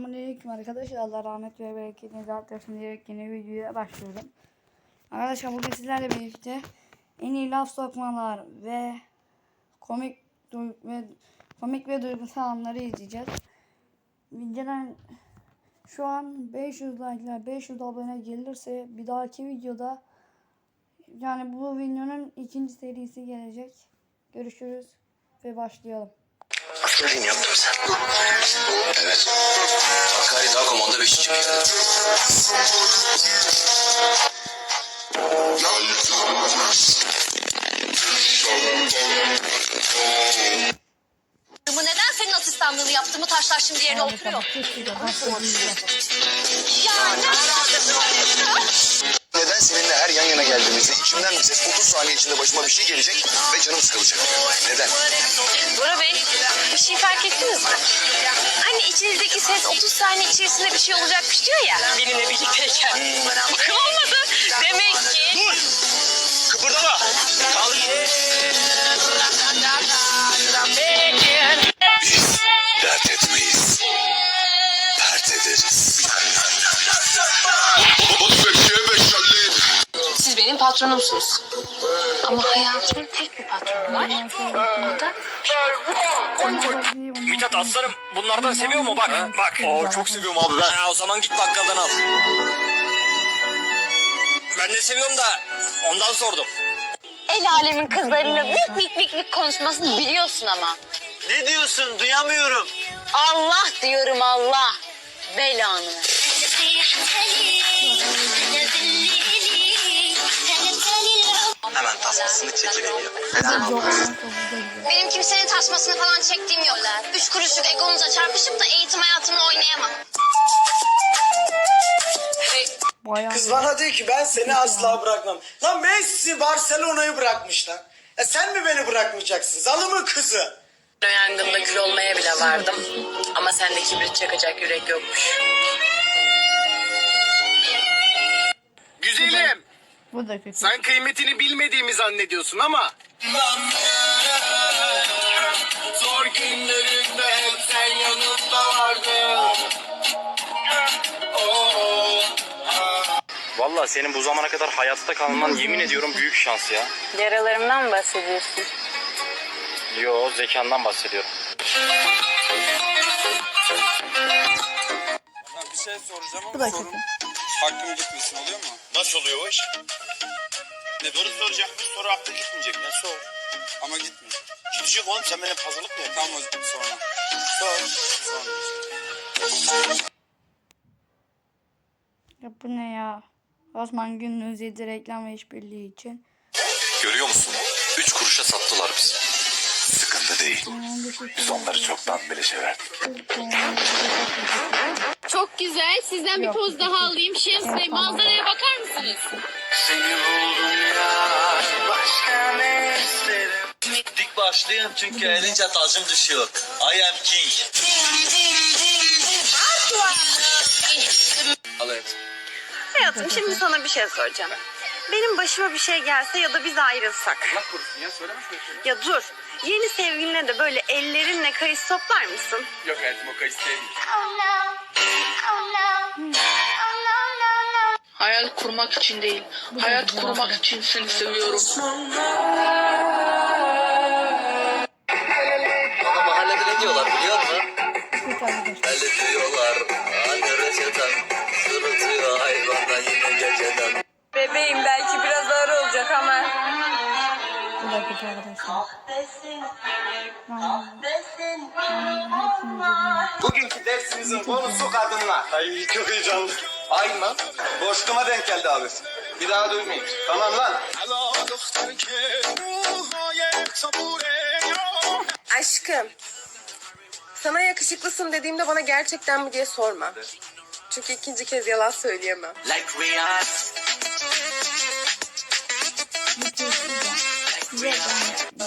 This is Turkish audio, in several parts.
Selamünaleyküm arkadaşlar. Allah rahmet ve bereketinizi arttırsın diyerek yeni videoya başlıyorum. Arkadaşlar bugün sizlerle birlikte en iyi laf sokmalar ve komik ve komik ve duygusal anları izleyeceğiz. Videodan şu an 500 like ile 500 abone gelirse bir dahaki videoda yani bu videonun ikinci serisi gelecek. Görüşürüz ve başlayalım. Aferin yaptım sen. Evet. Hakkari Dağ Komando 5. piyade. Bu neden senin asistanlığını yaptığımı taşlar şimdi yerine oturuyor. Ya ne alakası var? Neden içimden ses 30 saniye içinde başıma bir şey gelecek ve canım sıkılacak. Neden? Bora Bey, bir şey fark ettiniz mi? Hani içinizdeki ses 30 saniye içerisinde bir şey olacakmış diyor ya. Benimle birlikteyken. Bakın patronumsunuz. Ama hayatımın tek bir patronu var. O da Mithat aslanım bunlardan seviyor mu bak? Bak. Aa, çok seviyorum abi ben. Ha, o zaman git bakkaldan al. Ben de seviyorum da ondan sordum. El alemin kızlarıyla bik bik bik bik konuşmasını biliyorsun ama. Ne diyorsun duyamıyorum. Allah diyorum Allah. Belanı. Hemen tasmasını çekiveriyor. Benim kimsenin tasmasını falan çektiğim yok. Üç kuruşluk egonuza çarpışıp da eğitim hayatımla oynayamam. Bayağı Kız bana diyor ki ben seni asla bırakmam. Lan Messi Barcelona'yı bırakmış lan. Ya sen mi beni bırakmayacaksın? Zalımın kızı. O yangında kül olmaya bile vardım. Ama sende kibrit çakacak yürek yokmuş. Bu da kötü. Sen kıymetini bilmediğimi zannediyorsun ama. Zor günlerinde hep sen yanımda vardın. Valla senin bu zamana kadar hayatta kalman yemin ediyorum büyük şans ya. Yaralarımdan mı bahsediyorsun? Yo zekandan bahsediyorum. Bir şey soracağım Bu da ama kötü. sorun hakkım gitmesin oluyor mu? Nasıl oluyor o iş? Ne soru soracakmış soru aklı gitmeyecek. Ne sor? Ama gitmiyor. Gidecek oğlum sen benim hazırlık mı yapıyorsun? Tam o sonra. Sor. Sonra. Ya bu ne ya? Osman Günlüğü izledi reklam ve işbirliği için. Görüyor musun? Üç kuruşa sattılar bizi. Sıkıntı değil. Biz onları çoktan bile severdik. Çok güzel. Sizden bir poz daha alayım. Şems Bey manzaraya bakar mısınız? Seni Dik başlayayım çünkü elince tacım düşüyor. I am king. Hayatım şimdi sana bir şey soracağım. Benim başıma bir şey gelse ya da biz ayrılsak. Allah korusun ya söyleme şöyle. Ya dur. Yeni sevgiline de böyle ellerinle kayısı toplar mısın? Yok hayatım o kayısı değil. Hayal kurmak için değil. Hayat kurmak için seni seviyorum. Ne diyorlar biliyor musun? Diyorlar. Anne reçeten sırıtıyor hayvandan yine geceden. Bebeğim belki biraz ağır olacak ama. Bu da kötü arkadaşlar. Bugünkü dersimizin konusu kadınlar. Ay çok heyecanlı. Ay mı? Boşluğuma denk geldi abi. Bir daha duymayayım. Tamam lan. Aşkım. Sana yakışıklısın dediğimde bana gerçekten mi diye sorma. Çünkü ikinci kez yalan söyleyemem. Like we are.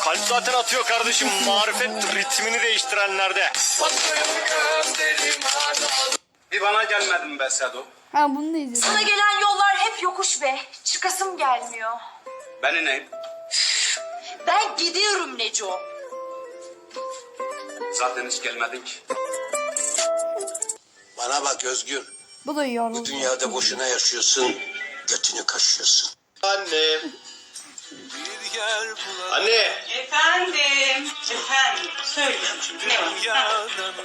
Kalp zaten atıyor kardeşim. Marifet ritmini değiştirenlerde. Bir bana gelmedin be Sedo. Ha bunu da izledim. Sana gelen yollar hep yokuş be. Çıkasım gelmiyor. Beni ne? Ben gidiyorum Neco. Zaten hiç gelmedin ki. Bana bak Özgür. Bu da yiyor. Bu dünyada boşuna yaşıyorsun. Götünü kaşıyorsun. Anne. Anne. Efendim. Efendim. Söyle.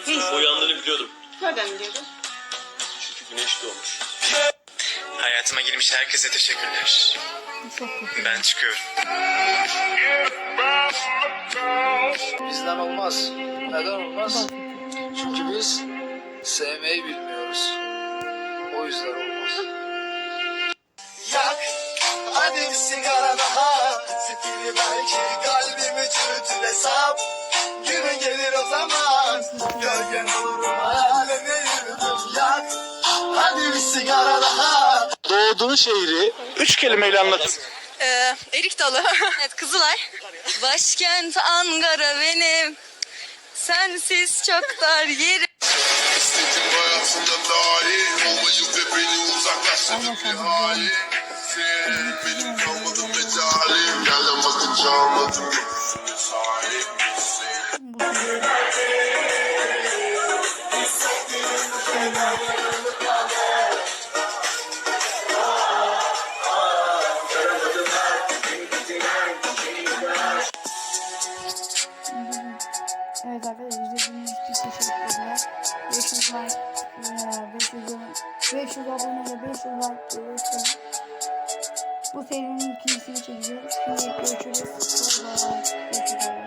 Ne var? Uyandığını biliyordum. Nereden biliyordun? Çünkü güneş doğmuş. Hayatıma girmiş herkese teşekkürler. Ben çıkıyorum. Bizden olmaz. Neden olmaz? Çünkü biz sevmeyi bilmiyoruz. O yüzden olmaz. Yak hadi bir sigara daha Zifiri belki kalbimi çürütür hesap Günün gelir o zaman Gölgen olurum aleme yürüdüm Yak hadi bir sigara daha Doğduğun şehri üç kelimeyle anlat. Ee, erik dalı. evet Kızılay. Başkent Ankara benim. Sensiz çok dar yerim. Ve beni bir Sen benim kalmadı mecalim gökyüzüne sahip 500 like, eee, 500, 500 abone ve 500 like gelirse bu serinin ikincisini çekeceğiz. Şimdi görüşürüz. Bye bye.